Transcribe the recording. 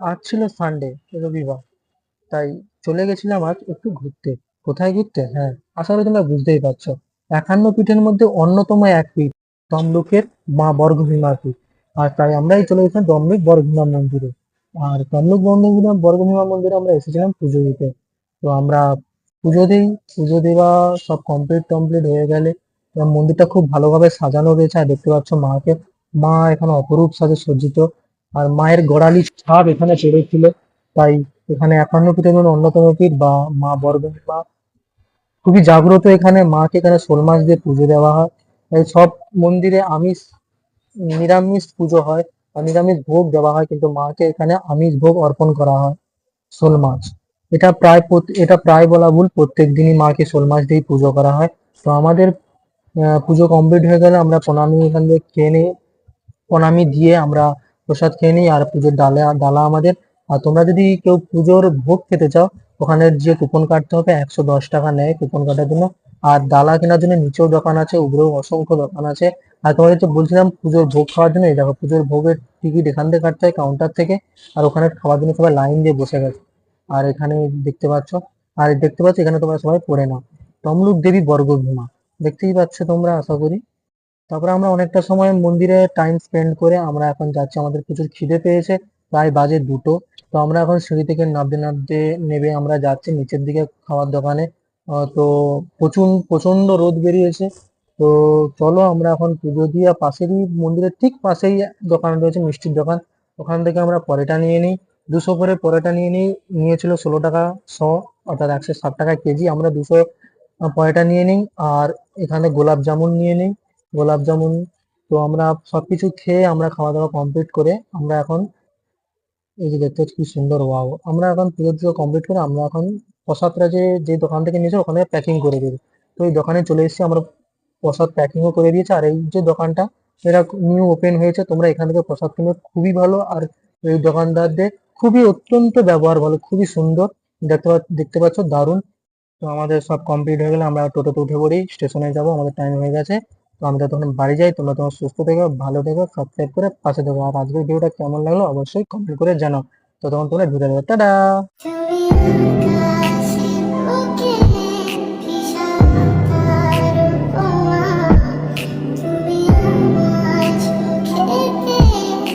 আজ ছিল সানডে রবিবার। তাই চলে গেছিলাম আজ একটু ঘুরতে। কোথায় ঘুরতে? হ্যাঁ আশা করি তোমরা বুঝতেই পারছ। একান্ন পীঠের মধ্যে অন্যতম এক পীঠ, তমলুকের মা বর্গভীমার পীঠ। আর তাই আমরাই চলে গেছিলাম তমলুক বর্গভীমা মন্দিরে। আর তমলুক বর্গভীমা বর্গভীমা মন্দিরে আমরা এসেছিলাম পুজো দিতে। তো আমরা পুজো দিই, পুজো দেওয়া সব কমপ্লিট টমপ্লিট হয়ে গেলে মন্দিরটা খুব ভালোভাবে সাজানো রয়েছে আর দেখতে পাচ্ছ মাকে। মা এখানে অপরূপ সাজে সজ্জিত। আর মায়ের গোড়ালি ছাপ এখানে চড়েছিল তাই এখানে একান্ন পীঠের মধ্যে অন্যতম পীঠ বা মা বর্গভীমা খুবই জাগ্রত এখানে। মাকে এখানে শোল মাছ দিয়ে পুজো দেওয়া হয়। তাই সব মন্দিরে আমিষ, নিরামিষ পুজো হয় বা নিরামিষ ভোগ দেওয়া হয়। কিন্তু মাকে এখানে আমিষ ভোগ অর্পণ করা হয় শোল মাছ। এটা প্রায় এটা প্রায় বলা ভুল। প্রত্যেক দিনই মাকে শোল মাছ দিয়েই পুজো করা হয়। তো আমাদের পুজো কমপ্লিট হয়ে গেলে আমরা প্রণামী এখান থেকে নিই। প্রণামী দিয়ে আমরা প্রসাদ খেয়ে নিই আর পুজোর ডালা ডালা আমাদের। আর তোমরা যদি কেউ পুজোর ভোগ খেতে চাও, ওখানে যে কুপন কাটতে হবে, একশো দশ টাকা নেয় কুপন কাটার জন্য। আর ডালা কেনার জন্য নিচেও দোকান আছে, উপরেও অসংখ্য দোকান আছে। আর তোমাদের তো বলছিলাম পুজোর ভোগ খাওয়ার জন্য দেখো পুজোর ভোগের টিকিট এখান থেকে কাটতে হয় কাউন্টার থেকে। আর ওখানে খাওয়ার জন্য সবাই লাইন দিয়ে বসে গেছে। আর এখানে দেখতে পাচ্ছ, আর দেখতে পাচ্ছ এখানে তোমরা সবাই পড়ে নাও। তমলুক দেবী বর্গভীমা। দেখতেই পাচ্ছ তোমরা, আশা করি। তারপরে আমরা অনেকটা সময় মন্দিরে টাইম স্পেন্ড করে আমরা এখন যাচ্ছি। আমাদের প্রচুর খিদে পেয়েছে, প্রায় বাজে দুটো। তো আমরা এখন সিঁড়ি থেকে নামতে নামতে নেবে আমরা যাচ্ছি নিচের দিকে খাওয়ার দোকানে। তো প্রচুর প্রচণ্ড রোদ বেরিয়েছে। তো চলো আমরা এখন পুজো দিয়ে পাশেরই মন্দিরের ঠিক পাশেই দোকান রয়েছে, মিষ্টির দোকান। ওখান থেকে আমরা পরোটা নিয়ে নিই। দুশো করে পরোটা নিয়ে নিই। নিয়েছিল ষোলো টাকা শ, অর্থাৎ একশো ষাট টাকা কেজি। আমরা দুশো পরোটা নিয়ে নিই। আর এখানে গোলাপ জামুন নিয়ে নিই। গোলাপ জামুন। তো আমরা সবকিছু খেয়ে আমরা খাওয়া দাওয়া কমপ্লিট করে আমরা এখন এই যে দেখতে কি সুন্দর ওয়াও আমরা এখন পুজো টুজো কমপ্লিট করে আমরা এখন প্রসাদটা যে যে দোকান থেকে নিয়েছে ওখানে প্যাকিং করে দেবে তো এই দোকানে চলে এসেছি আমরা প্রসাদ প্যাকিংও করে দিয়েছে। আর এই যে দোকানটা, এটা নিউ ওপেন হয়েছে। তোমরা এখান থেকে প্রসাদ কিনে, খুবই ভালো। আর এই দোকানদারদের খুবই অত্যন্ত ব্যবহার ভালো, খুবই সুন্দর। দেখতে দেখতে পাচ্ছ দারুণ। তো আমাদের সব কমপ্লিট হয়ে গেলে আমরা টোটোতে উঠে পড়ি স্টেশনে যাব, আমাদের টাইম হয়ে গেছে। তো আমি তো তখন বাড়ি যাই, তোমরা তোমার সুস্থ থেকো, ভালো থেকো সাবস্ক্রাইব করে পাশে থেকো। আর আজকের ভিডিওটা কেমন লাগল অবশ্যই কমেন্ট করে জানাও। তো তখন তোমরা ভিডিও টাটা!